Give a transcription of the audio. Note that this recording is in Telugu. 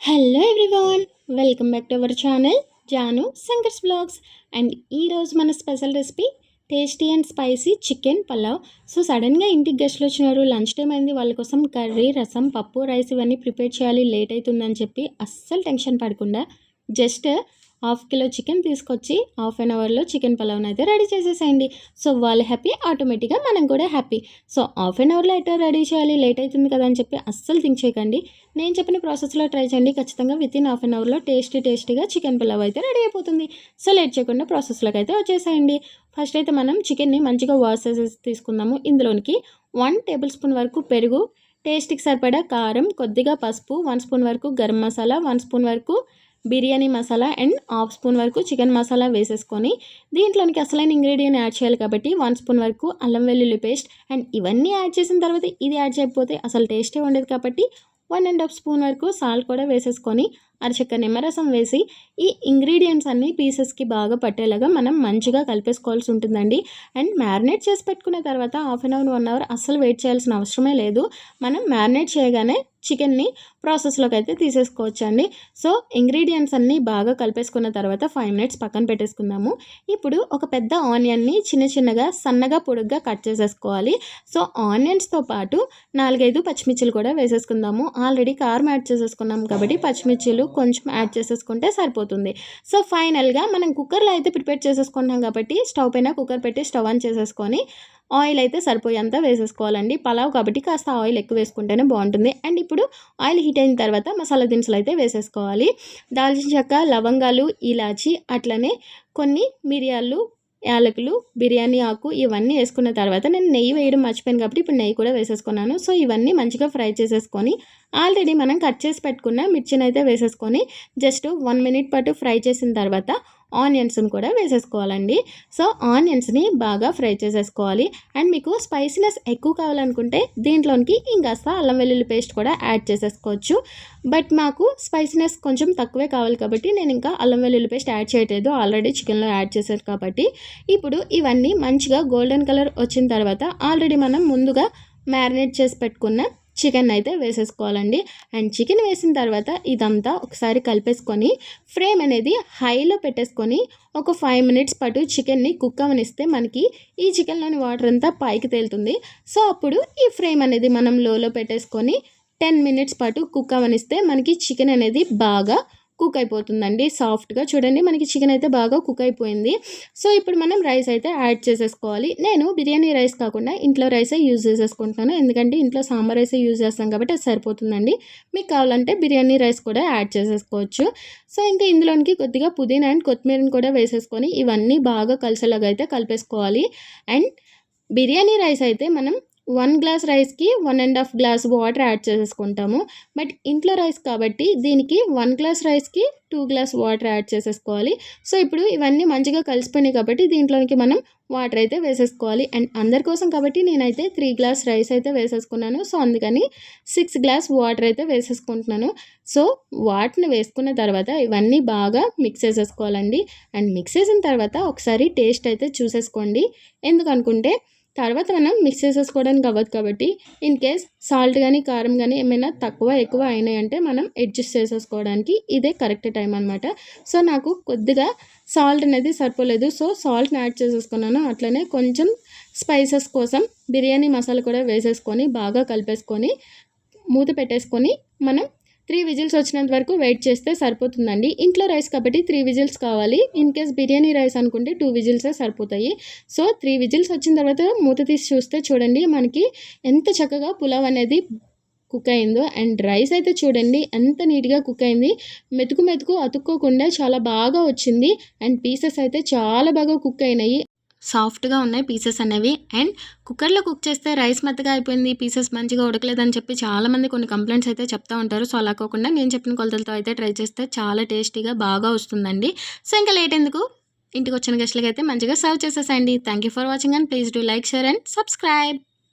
Hello everyone welcome back to our channel Janu Shankar's blogs and ఈరోజు మన special recipe tasty and spicy chicken pulao so సడన్గా ఇంటికి గెస్ట్లు వచ్చినారు లంచ్ టైం అయింది వాళ్ళ కోసం కర్రీ రసం పప్పు రైస్ ఇవన్నీ ప్రిపేర్ చేయాలి లేట్ అవుతుందని చెప్పి అస్సలు టెన్షన్ పడకుండా జస్ట్ హాఫ్ కిలో చికెన్ తీసుకొచ్చి హాఫ్ అన్ అవర్లో చికెన్ పలావ్ని అయితే రెడీ చేసేసేయండి. సో వాళ్ళు హ్యాపీ ఆటోమేటిక్గా మనం కూడా హ్యాపీ. సో హాఫ్ అన్ అవర్లో అయితే రెడీ చేయాలి లేట్ అవుతుంది కదా అని చెప్పి అస్సలు థింక్ చేయకండి. నేను చెప్పిన ప్రాసెస్లో ట్రై చేయండి. ఖచ్చితంగా విత్ ఇన్ హాఫ్ అన్ అవర్లో టేస్టీ టేస్టీగా చికెన్ పులావ్ అయితే రెడీ అయిపోతుంది. సో లేట్ చేయకుండా ప్రాసెస్లోకి అయితే వచ్చేసేయండి. ఫస్ట్ అయితే మనం చికెన్ని మంచిగా వాష్ చేసేసి తీసుకుందాము. ఇందులోనికి వన్ టేబుల్ స్పూన్ వరకు పెరుగు టేస్ట్కి సరిపడా కారం కొద్దిగా పసుపు వన్ స్పూన్ వరకు గరం మసాలా వన్ స్పూన్ వరకు biryani masala and half spoon వరకు చికెన్ మసాలా వేసేసుకొని దీంట్లోనికి అసలైన ఇంగ్రీడియంట్ యాడ్ చేయాలి కాబట్టి వన్ స్పూన్ వరకు అల్లం వెల్లుల్లి పేస్ట్ అండ్ ఇవన్నీ యాడ్ చేసిన తర్వాత ఇది యాడ్ చేయకపోతే అసలు టేస్టే ఉండదు కాబట్టి వన్ అండ్ హాఫ్ స్పూన్ వరకు సాల్ట్ కూడా వేసేసుకొని అరచక్క నిమ్మరసం వేసి ఈ ఇంగ్రీడియంట్స్ అన్నీ పీసెస్కి బాగా పట్టేలాగా మనం మంచిగా కలిపేసుకోవాల్సి ఉంటుందండి. అండ్ మ్యారినేట్ చేసి పెట్టుకున్న తర్వాత half an hour one hour అస్సలు వెయిట్ చేయాల్సిన అవసరమే లేదు. మనం మ్యారినేట్ చేయగానే చికెన్ని ప్రాసెస్లోకి అయితే తీసేసుకోవచ్చు అండి సో ఇంగ్రీడియంట్స్ అన్నీ బాగా కలిపేసుకున్న తర్వాత ఫైవ్ మినిట్స్ పక్కన పెట్టేసుకుందాము. ఇప్పుడు ఒక పెద్ద ఆనియన్ని చిన్న చిన్నగా సన్నగా పొడుగ్గా కట్ చేసేసుకోవాలి. సో ఆనియన్స్తో పాటు నాలుగైదు పచ్చిమిర్చిలు కూడా వేసేసుకుందాము. ఆల్రెడీ కారం యాడ్ చేసేసుకున్నాం కాబట్టి పచ్చిమిర్చిలు కొంచెం యాడ్ చేసేసుకుంటే సరిపోతుంది. సో ఫైనల్గా మనం కుక్కర్లో అయితే ప్రిపేర్ చేసేసుకుంటాం కాబట్టి స్టవ్ పైన కుక్కర్ పెట్టి స్టవ్ ఆన్ చేసేసుకొని ఆయిల్ అయితే సరిపోయేంత వేసేసుకోవాలండి. పలావ్ కాబట్టి కాస్త ఆయిల్ ఎక్కువ వేసుకుంటేనే బాగుంటుంది. అండ్ ఇప్పుడు ఆయిల్ హీట్ అయిన తర్వాత మసాలా దినుసులు అయితే వేసేసుకోవాలి. దాల్చిన చెక్క లవంగాలు ఇలాచి అట్లనే కొన్ని మిరియాలు యాలకులు బిర్యానీ ఆకు ఇవన్నీ వేసుకున్న తర్వాత నేను నెయ్యి వేయడం మర్చిపోయాను కాబట్టి ఇప్పుడు నెయ్యి కూడా వేసేసుకున్నాను. సో ఇవన్నీ మంచిగా ఫ్రై చేసేసుకొని ఆల్రెడీ మనం కట్ చేసి పెట్టుకున్న మిర్చిని అయితే వేసేసుకొని జస్ట్ వన్ మినిట్ పాటు ఫ్రై చేసిన తర్వాత ఆనియన్స్ని కూడా వేసేసుకోవాలండి. సో ఆనియన్స్ని బాగా ఫ్రై చేసేసుకోవాలి. అండ్ మీకు స్పైసీనెస్ ఎక్కువ కావాలనుకుంటే దీంట్లోనికి ఇంకాస్త అల్లం వెల్లుల్లి పేస్ట్ కూడా యాడ్ చేసేసుకోవచ్చు. బట్ మాకు స్పైసీనెస్ కొంచెం తక్కువే కావాలి కాబట్టి నేను ఇంకా అల్లం వెల్లుల్లి పేస్ట్ యాడ్ చేయట్లేదు. ఆల్రెడీ చికెన్లో యాడ్ చేశారు కాబట్టి. ఇప్పుడు ఇవన్నీ మంచిగా గోల్డెన్ కలర్ వచ్చిన తర్వాత ఆల్రెడీ మనం ముందుగా మ్యారినేట్ చేసి పెట్టుకున్న చికెన్ అయితే వేసేసుకోవాలండి. అండ్ చికెన్ వేసిన తర్వాత ఇదంతా ఒకసారి కలిపేసుకొని ఫ్రేమ్ అనేది హైలో పెట్టేసుకొని ఒక ఫైవ్ మినిట్స్ పాటు చికెన్ని కుక్ అవనిస్తే మనకి ఈ చికెన్లోని వాటర్ అంతా పైకి తేలుతుంది. సో అప్పుడు ఈ ఫ్రేమ్ అనేది మనం లోలో పెట్టేసుకొని టెన్ మినిట్స్ పాటు కుక్ అవనిస్తే మనకి చికెన్ అనేది బాగా కుక్ అయిపోతుందండి సాఫ్ట్గా. చూడండి మనకి చికెన్ అయితే బాగా కుక్ అయిపోయింది. సో ఇప్పుడు మనం రైస్ అయితే యాడ్ చేసేసుకోవాలి. నేను బిర్యానీ రైస్ కాకుండా ఇంట్లో రైసే యూజ్ చేసేసుకుంటున్నాను ఎందుకంటే ఇంట్లో సాంబార్ రైసే యూజ్ చేస్తాం కాబట్టి అది సరిపోతుందండి. మీకు కావాలంటే బిర్యానీ రైస్ కూడా యాడ్ చేసేసుకోవచ్చు. సో ఇంకా ఇందులోనికి కొద్దిగా పుదీనా అండ్ కొత్తిమీరని కూడా వేసేసుకొని ఇవన్నీ బాగా కలిసేలాగా అయితే కలిపేసుకోవాలి. అండ్ బిర్యానీ రైస్ అయితే మనం వన్ గ్లాస్ రైస్కి one and half glass water add చేసేసుకుంటాము. But ఇంట్లో రైస్ కాబట్టి దీనికి వన్ గ్లాస్ రైస్కి టూ గ్లాస్ వాటర్ యాడ్ చేసేసుకోవాలి. సో ఇప్పుడు ఇవన్నీ మంచిగా కలిసిపోయినాయి కాబట్టి దీంట్లోనికి మనం వాటర్ అయితే వేసేసుకోవాలి. అండ్ అందరి కోసం కాబట్టి నేనైతే త్రీ గ్లాస్ రైస్ అయితే వేసేసుకున్నాను. సో అందుకని సిక్స్ గ్లాస్ వాటర్ అయితే వేసేసుకుంటున్నాను. సో వాటిని వేసుకున్న తర్వాత ఇవన్నీ బాగా మిక్స్ చేసేసుకోవాలండి. అండ్ మిక్స్ చేసిన తర్వాత ఒకసారి టేస్ట్ అయితే చూసేసుకోండి. ఎందుకనుకుంటే తర్వాత మనం మిక్స్ చేసేసుకోవడానికి అవ్వదు కాబట్టి ఇన్ కేస్ సాల్ట్ కానీ కారం కానీ ఏమైనా తక్కువ ఎక్కువ అయినాయంటే మనం అడ్జస్ట్ చేసేసుకోవడానికి ఇదే కరెక్ట్ టైం అనమాట సో నాకు కొద్దిగా సాల్ట్ అనేది సరిపోలేదు. సో సాల్ట్ని యాడ్ చేసేసుకున్నాను. అట్లనే కొంచెం స్పైసెస్ కోసం బిర్యానీ మసాలా కూడా వేసేసుకొని బాగా కలిపేసుకొని మూత పెట్టేసుకొని మనం త్రీ విజిల్స్ వచ్చినంత వరకు వెయిట్ చేస్తే సరిపోతుందండి. ఇంట్లో రైస్ కాబట్టి త్రీ విజిల్స్ కావాలి. ఇన్ కేస్ బిర్యానీ రైస్ అనుకుంటే టూ విజిల్సే సరిపోతాయి. సో త్రీ విజిల్స్ వచ్చిన తర్వాత మూత తీసి చూస్తే చూడండి మనకి ఎంత చక్కగా పులావ్ అనేది కుక్ అయిందో. అండ్ రైస్ అయితే చూడండి ఎంత నీట్గా కుక్ అయింది. మెతుకు మెతుకు అతుక్కోకుండా చాలా బాగా వచ్చింది. అండ్ పీసెస్ అయితే చాలా బాగా కుక్ అయినాయి. సాఫ్ట్గా ఉన్నాయి పీసెస్ అనేవి. అండ్ కుక్కర్లో కుక్ చేస్తే రైస్ మెత్తగా అయిపోయింది పీసెస్ మంచిగా ఉడకలేదని చెప్పి చాలామంది కొన్ని కంప్లైంట్స్ అయితే చెప్తూ ఉంటారు. సో అలా కాకుండా నేను చెప్పిన కొలతలతో అయితే ట్రై చేస్తే చాలా టేస్టీగా బాగా వస్తుందండి. సో ఇంకా లేట్ ఎందుకు? ఇంటికి వచ్చిన గెస్ట్లకి అయితే మంచిగా serve చేసేసండి thank you for watching and please do like share and subscribe.